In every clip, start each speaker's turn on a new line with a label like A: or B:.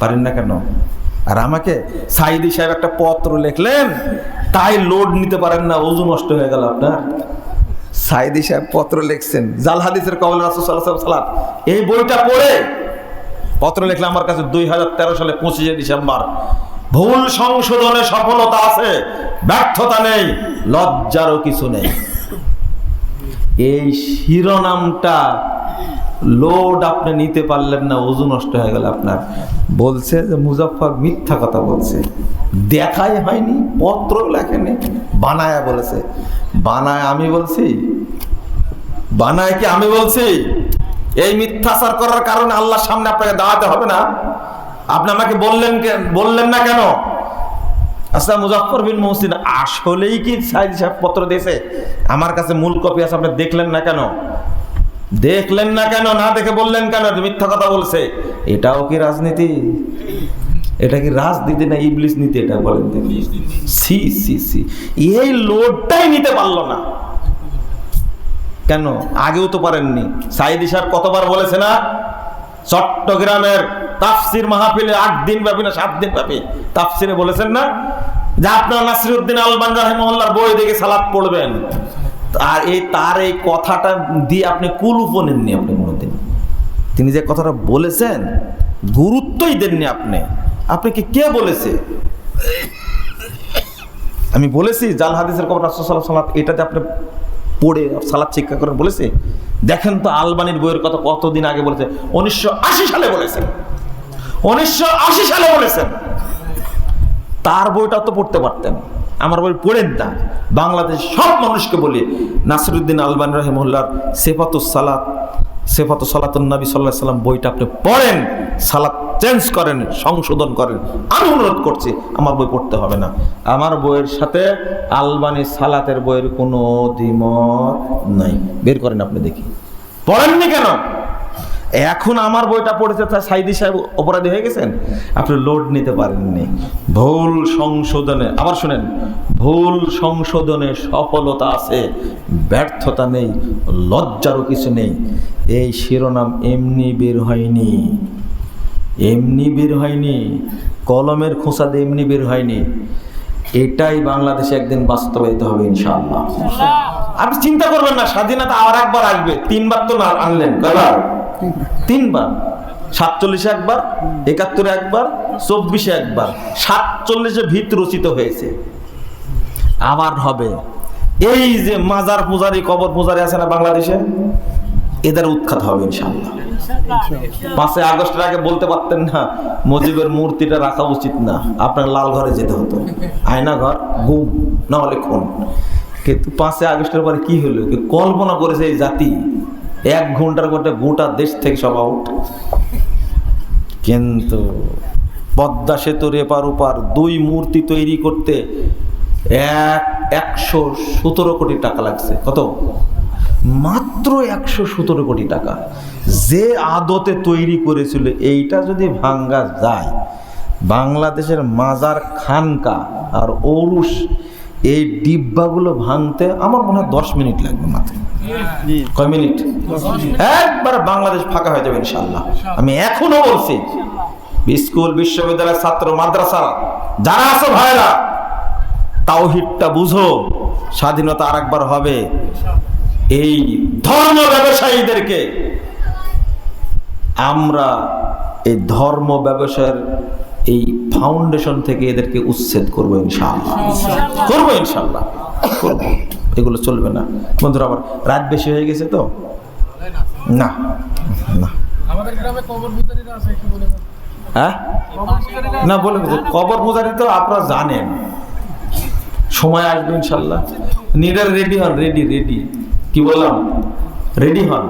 A: পারেন না কেন? আর আমাকে সাইদি সাহেব একটা পত্র লিখলেন, তাই লোড নিতে পারেন না ওজু নষ্ট হয়ে গেল আপনার। সাইদি সাহেব পত্র লিখছেন, জাল হাদিসের কবল সাল্লাম এই বইটা পড়ে, পত্র লিখলে আমার কাছে দুই হাজার তেরো সালে পঁচিশে ডিসেম্বর। ভুল সংশোধনে সফলতা আছে, ব্যর্থতা নেই, লজ্জারও কিছু নেই। এই শিরোনামটা লোড আপনি নিতে পারলেন না ওজু নষ্ট হয়ে গেল আপনার। বলছে যে মুজাফর মিথ্যা কথা বলছে। দেখাই হয়নি, পত্র লেখেনি, বানায়া বলেছে। বানায় আমি বলছি, বানায় কি আমি বলছি? এই মিথ্যাচার করার কারণে আল্লাহর সামনে আপনাকে দাঁড়াতে হবে না। আপনি আমাকে বললেন বললেন না কেন? আচ্ছা মুজাফর বিন মহসিন আসলেই কি সাইজ পত্র দিয়েছে? আমার কাছে মূল কপি আছে, আপনি দেখলেন না কেন? দেখলেন না কেন, না দেখে বললেন কেন? মিথ্যা কথা বলছে। এটাও কি রাজনীতি? এটা কি রাজনীতি না ইবলিস নীতি এটা বলেন সি সি সি এই লোডটাই নিতে পারল না। কেন? আগেও তো পারেননি। সাইদি সাহেব কতবার বলেছে না? চট্টগ্রামের তাফসির মাহফিলে আট দিন ব্যাপী না সাত দিন ব্যাপী তাফসিরে বলেছেন না? যে আপনার নাসিরুদ্দিন আলবান রাহিমহল্লার বই দেখে সালাদ পড়বেন। আর এই তার এই কথাটা দিয়ে আপনি কুলুপও নেননি আপনি কোনোদিন। তিনি যে কথাটা বলেছেন, গুরুত্বই দেননি আপনি। আপনাকে কে বলেছে? আমি বলেছি, জাল হাদিসের খবর রাসুসাল্লাহ সাল্লাত এটাতে আপনি পড়ে সালাদ শিক্ষা করেন, বলেছে। দেখেন তো আলবানির বইয়ের কথা কতদিন আগে বলেছে। উনিশশো আশি সালে বলেছেন। উনিশশো আশি সালে বলেছেন। তার বইটা তো পড়তে পারতেন। আমার বই পড়েন না। বাংলাদেশ সব মানুষকে বলি, নাসিরুদ্দিন আলবান রহিমুল্লার সেফাতুস সালাত সেফাতু সালাতুন নবী সাল্লাহ সাল্লাম বইটা আপনি পড়েন, সালাত চেঞ্জ করেন, সংশোধন করেন। আমি অনুরোধ করছি, আমার বই পড়তে হবে না। আমার বইয়ের সাথে আলবানি সালাতের বইয়ের কোনো দ্বিমত নাই। বের করেন আপনি দেখি। পড়েননি কেন? এখন আমার বইটা পড়েছে তা সাইদি সাহেব অপরাধী হয়ে গেছেন? আপনি লোড নিতে পারেননি। ভুল সংশোধনে আবার শুনেন ভুল সংশোধনে সফলতা আছে ব্যর্থতা নেই লজ্জারও কিছু নেই। এই শিরোনাম এমনি বের হয়নি এমনি বের হয়নি কলমের খোঁচা দিয়ে এমনি বের হয়নি। এটাই বাংলাদেশে একদিন বাস্তবায়িত হবে ইনশাআল্লাহ। আপনি চিন্তা করবেন না স্বাধীনতা আর একবার আসবে তিনবার তো না আনলেন কয়বার? তিনবার, সাতচল্লিশে একবার, একাত্তরে একবার, চব্বিশে একবার, সাতচল্লিশে ভিত রচিত হয়েছে। আবার হবে। এই যে মাজার পূজারি, কবর পূজারি আছে না বাংলাদেশে? এদের উৎখাত হবে ইনশাল্লাহ পাঁচই আগস্টের আগে বলতে পারতেন না, মুজিবের মূর্তিটা রাখা উচিত না, আপনার লাল ঘরে যেতে হতো। আয়না ঘর গুম না হলে খুন। কিন্তু পাঁচই আগস্টের পরে কি হলো? কল্পনা করেছে এই জাতি এক ঘণ্টার মধ্যে গোটা দেশ থেকে সব আউট কিন্তু পদ্মা সেতুর এপার ওপার দুই মূর্তি তৈরি করতে এক, একশো সতেরো কোটি টাকা লাগছে। কত? মাত্র একশো সতেরো কোটি টাকা। যে আদতে তৈরি করেছিল, এইটা যদি ভাঙ্গা যায়, বাংলাদেশের মাজার খানকা আর ঔরুস এই ডিব্বাগুলো ভাঙতে আমার মনে হয় দশ মিনিট লাগবে মাত্র। কয় মিনিট? একবার বাংলাদেশ ফাঁকা হয়ে যাবে ইনশাল্লাহ আমি এখনও বলছি, স্কুল বিশ্ববিদ্যালয়ের ছাত্র, মাদ্রাসা, যারা আছো ভাইরা তাওহিদটা বুঝো, স্বাধীনতা আরেকবার হবে। এই ধর্ম ব্যবসায়ীদেরকে আমরা এই ধর্ম ব্যবসায়ের এই ফাউন্ডেশন থেকে এদেরকে উচ্ছেদ করব ইনশাআল্লাহ। করব ইনশাআল্লাহ। করব। এগুলো চলবে না। বন্ধুরা আবার রাত বেশি হয়ে গেছে তো? না। না। হ্যাঁ? না বলে। কবর পূজারি তো আপনারা জানেন। সময় আসবে ইনশাল্লাহ নিডার রেডি হন রেডি রেডি। কি বললাম? রেডি হন।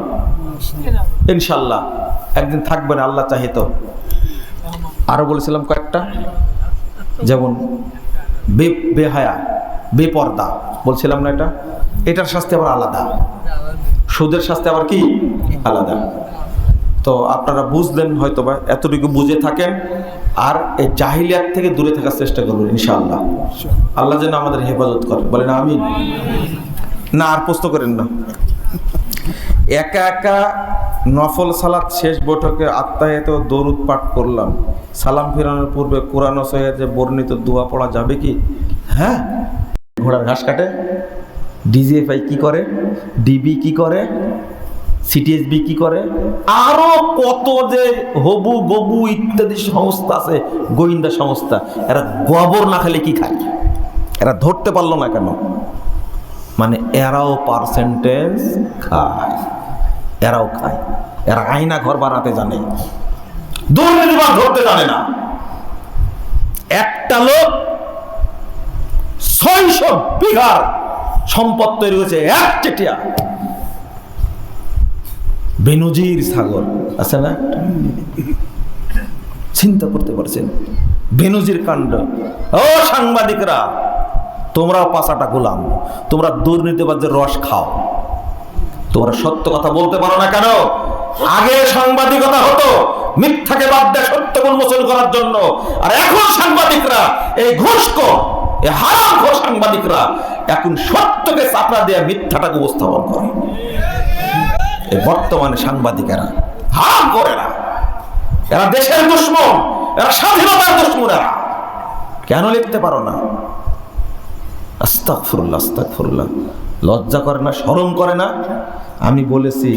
A: ইনশাল্লাহ একদিন থাকবেন আল্লাহ চাহিত আরও বলেছিলাম কয়েকটা যেমন বে, বেহায়া, বেপর্দা, বলছিলাম না এটা? এটার শাস্তি আবার আলাদা। সুদের শাস্তি আবার কি? আলাদা। তো আপনারা বুঝলেন হয়তো বা এতটুকু বুঝে থাকেন, আর এই জাহিলিয়াত থেকে দূরে থাকার চেষ্টা করবেন, ইনশাআল্লাহ। আল্লাহ যেন আমাদের হেফাজত করে। বলেন আমি না, আর প্রশ্ন করেন না। একা একা নফল সালাত শেষ বৈঠকে আত্মায়ত দরুদ পাঠ করলাম। সালাম ফিরানোর পূর্বে কোরআন ও বর্ণিত দোয়া পড়া যাবে কি? হ্যাঁ? ঘোড়ার ঘাস কাটে। ডিজিএফআই কি করে? ডিবি কি করে? সিটিএসবি কি করে? আরও কত যে হবু গবু ইত্যাদি সংস্থা আছে, গোয়েন্দা সংস্থা, এরা গোবর না খেলে কি খায়? এরা ধরতে পারল না কেন? মানে এরাও পার্সেন্টেজ খায়। এরাও খায়। এরা আয়না ঘর বানাতে জানে। দুর্নীতিবাদ ধরতে জানে না। একটা লোক ছয়শো বিঘার সম্পদ তৈরি হয়েছে এক চেটিয়া। বেনজির সাগর, আছে না? চিন্তা করতে পারছেন? বেনজির কাণ্ড। ও সাংবাদিকরা, তোমরাও পাশাটা গোলাম। তোমরা দুর্নীতিবাদের রস খাও। তোমরা সত্য কথা বলতে পারো না কেন? আগে সাংবাদিকতা হতো, মিথ্যাকে বাদ দেয় সত্য উন্মোচন করার জন্য। আর এখন সাংবাদিকরা, এই ঘুষকো, এই হারাম ঘোষ সাংবাদিকরা এখন সত্যকে চাপড়া দিয়ে মিথ্যাটাকে উপস্থাপন করে। এই বর্তমানে সাংবাদিকেরা হারাম করে না এরা দেশের দুশ্মন, এরা স্বাধীনতার দুশ্মন এরা। কেন লিখতে পারো না? আস্তাক ফুরুল্লাহ আস্তাক ফুরুল্লাহ লজ্জা করে না, শরম করে না? আমি বলেছি,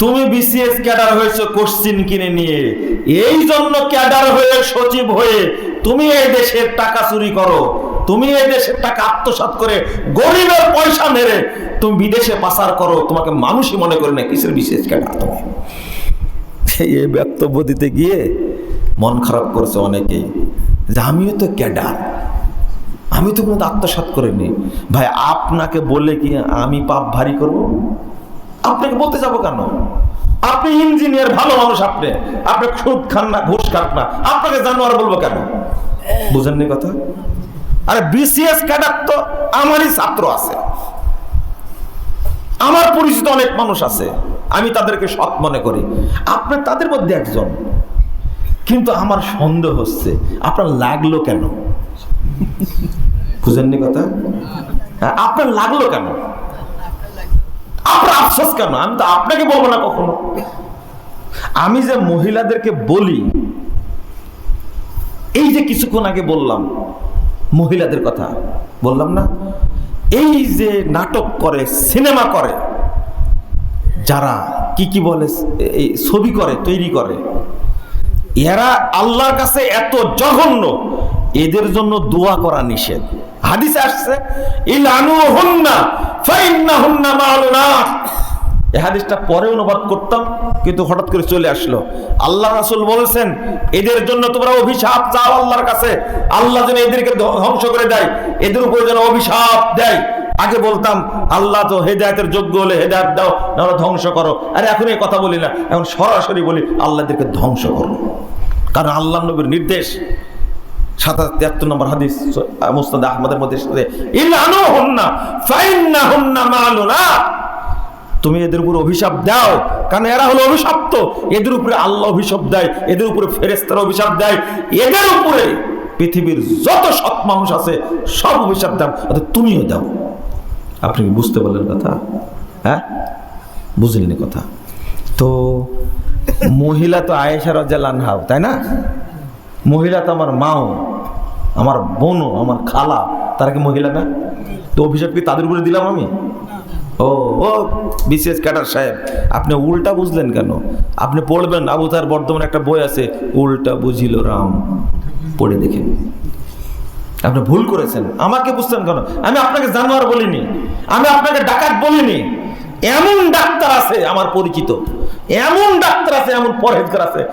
A: তুমি বিসিএস ক্যাডার হয়েছে, কোশ্চিন কিনে নিয়ে। এই জন্য ক্যাডার হয়ে, সচিব হয়ে তুমি এই দেশের টাকা চুরি করো। তুমি এই দেশের টাকা আত্মসাৎ করে গরিবের পয়সা মেরে তুমি বিদেশে পাচার করো। তোমাকে মানুষই মনে করে না কিসের বিশেষ ক্যাডার তুমি এই বক্তব্য দিতে গিয়ে মন খারাপ করছে অনেকেই, যে আমিও তো ক্যাডার আমি তো কোনো আত্মসাৎ করিনি। ভাই, আপনাকে বলে কি আমি পাপ ভারী করব? আপনাকে বলতে যাব কেন? আপনি ইঞ্জিনিয়ার ভালো মানুষ আপনি। আপনি সুদ খান না, ঘুষ খান না। আপনাকে জানোয়ার বলব কেন? বুঝেননি কথা? আরে বিসিএস ক্যাডার তো আমারই ছাত্র আছে। আমার পরিচিত অনেক মানুষ আছে। আমি তাদেরকে সৎ মনে করি। আপনার তাদের মধ্যে একজন। কিন্তু আমার সন্দেহ হচ্ছে, আপনার লাগল কেন? বুঝেননি কথা? হ্যাঁ, আপনার লাগল কেন? আপনার আফসোস কেন? আমি তো আপনাকে বলব না কখনো। আমি যে মহিলাদেরকে বলি এই যে কিছুক্ষণ আগে বললাম মহিলাদের কথা বললাম না? এই যে নাটক করে সিনেমা করে যারা কি কি বলে ছবি করে তৈরি করে এরা আল্লাহর কাছে এত জঘন্য এদের জন্য দোয়া করা নিষেধ। হাদিসে আসছে এই হাদিসটা পরে অনুবাদ করতাম, কিন্তু হঠাৎ করে চলে আসলো। আল্লাহ রাসূল বলেছেন, এদের জন্য তোমরা অভিশাপ চাও আল্লাহর কাছে। আল্লাহ যেন এদেরকে ধ্ব- ধ্বংস করে দেয়, এদের উপরে যেন অভিশাপ দেয়। আগে বলতাম, আল্লাহ তো হেদায়তের যোগ্য হলে হেদায়ত দাও, নাহলে ধ্বংস করো। আর এখন এই কথা বলি না, এখন সরাসরি বলি আল্লাহদেরকে ধ্বংস করো। কারণ আল্লাহ নবীর নির্দেশ। সাতাশ তিয়াত্তর নম্বর হাদিস মুস্তাদ মধ্যে ফাইন্না হুন্না মালুনা। তুমি এদের উপর অভিশাপ দাও, কারণ এরা হলো অভিশপ্ত। এদের উপরে আল্লাহ অভিশাপ দেয়, এদের উপরে ফেরেস্তার অভিশাপ দেয়। এদের উপরে পৃথিবীর যত সৎ মানুষ আছে, সব অভিশাপ দাও, অর্থাৎ তুমিও দাও। আপনি কি বুঝতে পারলেন কথা? হ্যাঁ? বুঝলেন কথা? তো মহিলা তো আয়েশা রাজ্জালান হাও তাই না? মহিলা তো আমার মাও। আমার বোনও, আমার খালা, তারা কি মহিলা না? তো অভিশাপ কি তাদের উপরে দিলাম আমি? ও ও বিশেষ ক্যাডার সাহেব, আপনি উল্টা বুঝলেন কেন? আপনি পড়বেন, আবু তার বর্তমানে একটা বই আছে, উল্টা বুঝিল রাম। পড়ে দেখেন। আপনি ভুল করেছেন। আমাকে বুঝতেন কেন? আমি আপনাকে জানোয়ার বলিনি। আমি আপনাকে ডাকাত বলিনি। এমন ডাক্তার আছে আমার পরিচিত। এমন ডাক্তার আছে, এমন পরহেজগার আছে।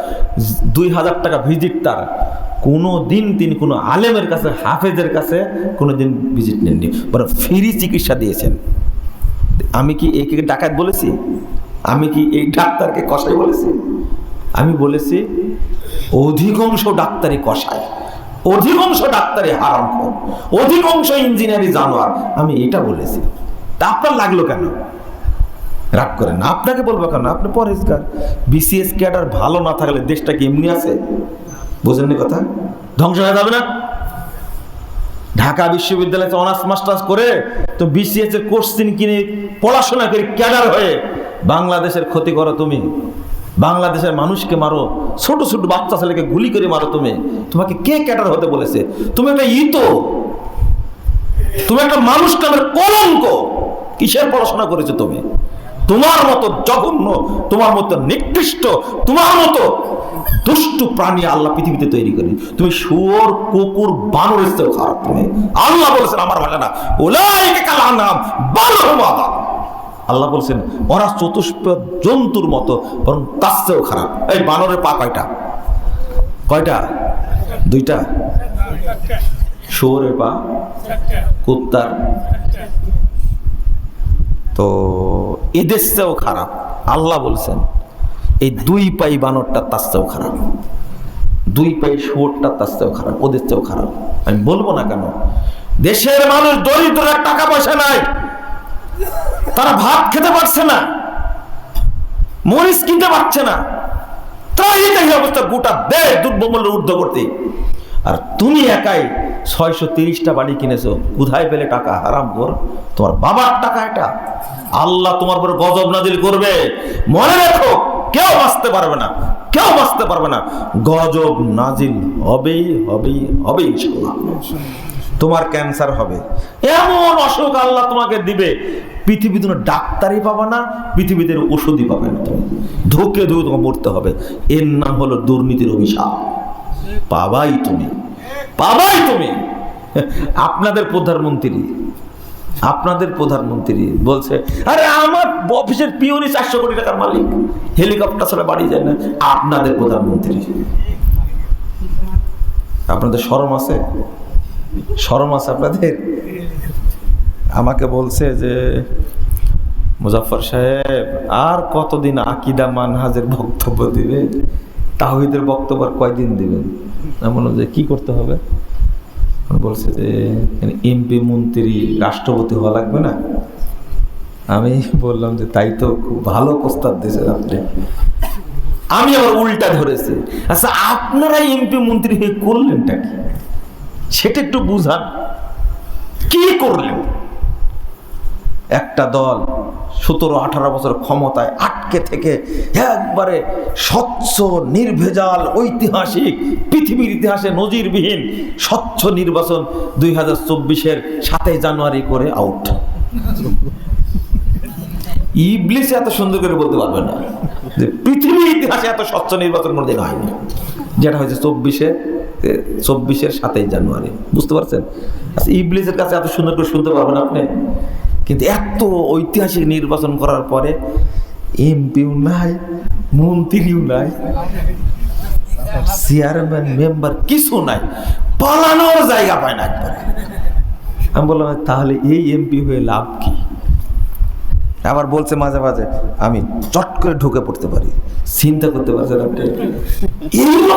A: দুই হাজার টাকা ভিজিট তার। কোনো দিন তিনি কোনো আলেমের কাছে, হাফেজের কাছে কোনো দিন ভিজিট নেননি। বরং ফ্রি চিকিৎসা দিয়েছেন। আমি কি একে ডাকাত বলেছি? আমি কি এই ডাক্তারকে কষাই বলেছি? আমি বলেছি, অধিকাংশ ডাক্তারি কষায়। অধিকাংশ ডাক্তারি হারাম অধিকাংশ ইঞ্জিনিয়ারি জানোয়ার। আমি এটা বলেছি। তা আপনার লাগল কেন? রাগ করেন আপনাকে বলব কেন? আপনি পরেজগার বিসিএস ক্যাডার ভালো না থাকলে দেশটা কি এমনি আছে? বোঝেননি কথা? ধ্বংস হয়ে যাবে না? ঢাকা বিশ্ববিদ্যালয়ে অনার্স মাস্টার্স করে তো বিসিএস এর কোর্স কিনে পড়াশোনা করে ক্যাডার হয়ে বাংলাদেশের ক্ষতি করো তুমি। বাংলাদেশের মানুষকে মারো। ছোট ছোট বাচ্চা ছেলেকে গুলি করে মারো তুমি। তোমাকে কে ক্যাটার হতে বলেছে? তুমি একটা ইতো। তুমি একটা মানুষ নামের কলঙ্ক। কিসের পড়াশোনা করেছ তুমি? তোমার মতো জঘন্য, তোমার মতো নিকৃষ্ট, তোমার মতো দুষ্টু প্রাণী আল্লাহ পৃথিবীতে তৈরি করি। তুমি শুয়োর, কুকুর বানরের চেয়েও খারাপ তুমি। আল্লাহ বলেছেন, আমার ভাষা না ওলাইকে কালা নাম বালহমাদা আল্লাহ বলছেন, ওরা চতুষ্প জন্তুর মতো, বরং তার চেয়েও খারাপ। এই বানরের পা কয়টা? কয়টা? দুইটা? শুয়োরের পা? কুত্তার? তো এদের চেয়েও খারাপ। আল্লাহ বলছেন এই দুই পাই বানরটা তার চেয়েও খারাপ। দুই পাই শুয়োরটা তার চেয়েও খারাপ, ওদের চেয়েও খারাপ। আমি বলব না কেন? দেশের মানুষ দরিদ্র টাকা পয়সা নাই তারা ভাত খেতে পারছে না, মরিচ কিনতে পারছে না। তাই এই অবস্থা, গোটা দেশ দুর্বমূল্য ঊর্ধ্ব করতে আর তুমি একাই ছয়শো তিরিশটা বাড়ি কিনেছো, কোথায় পেলে টাকা? হারাম কর তোমার বাবার টাকা এটা। আল্লাহ তোমার উপর গজব নাজিল করবে। মনে রেখো কেউ বাঁচতে পারবে না, কেউ বাঁচতে পারবে না। গজব নাজিল হবেই হবেই হবে ইনশাল্লাহ তোমার ক্যান্সার হবে। এমন অসুখ আল্লাহ তোমাকে দিবে, পৃথিবীতে কোনো ডাক্তারই পাবে না, পৃথিবীতে ওষুধই পাবে না তুমি। ধুকে ধুকে তোমাকে মরতে হবে। এর নাম হলো দুর্নীতির অভিশাপ। পাবাই তুমি। পাবাই তুমি। আপনাদের প্রধানমন্ত্রী আপনাদের প্রধানমন্ত্রী বলছে, আরে আমার অফিসের পিওনি চারশো কোটি টাকার মালিক। হেলিকপ্টার ছাড়া বাড়ি যায় না। আপনাদের প্রধানমন্ত্রী। আপনাদের শরম আছে? শরম আছে আপনাদের? আমাকে বলছে যে মুজাফর সাহেব, আর কতদিন আকিদা মানহাজের বক্তব্য দিবে? তাহিদের বক্তব্য আর কয়দিন দিবেন? বললাম যে, কি করতে হবে? বলছে যে, এমপি মন্ত্রী রাষ্ট্রপতি হওয়া লাগবে না? আমি বললাম যে তাই তো খুব ভালো প্রস্তাব দিয়েছেন আপনি। আমি আবার উল্টা ধরেছি। আচ্ছা আপনারা এমপি মন্ত্রী হয়ে করলেনটা কি? সেটা একটু বুঝান। কি করলেন? একটা দল সতেরো, আঠারো বছর ক্ষমতায় আটকে থেকে একবারে স্বচ্ছ, নির্ভেজাল, ঐতিহাসিক, পৃথিবীর ইতিহাসে নজিরবিহীন, স্বচ্ছ নির্বাচন দুই হাজার চব্বিশের সাতই জানুয়ারি করে আউট ইবলিস এত সুন্দর করে বলতে পারবে না। যে পৃথিবীর ইতিহাসে এত স্বচ্ছ নির্বাচন কোনোদিন হয়নি। যেটা হয়েছে চব্বিশে চব্বিশের সাতই জানুয়ারি। বুঝতে পারছেন? আচ্ছা ইবলিসের কাছে এত সুন্দর করে শুনতে পারবেন আপনি। কিন্তু এত ঐতিহাসিক নির্বাচন করার পরে এমপিও নাই, মন্ত্রীও নাই, চেয়ারম্যান, মেম্বার কিছু নাই, পালানোর জায়গা পায় না একবারে। আমি বললাম, তাহলে এই এমপি হয়ে লাভ কি? আবার বলছে মাঝে মাঝে আমি চট করে ঢুকে পড়তে পারি। চিন্তা করতে এইগুলো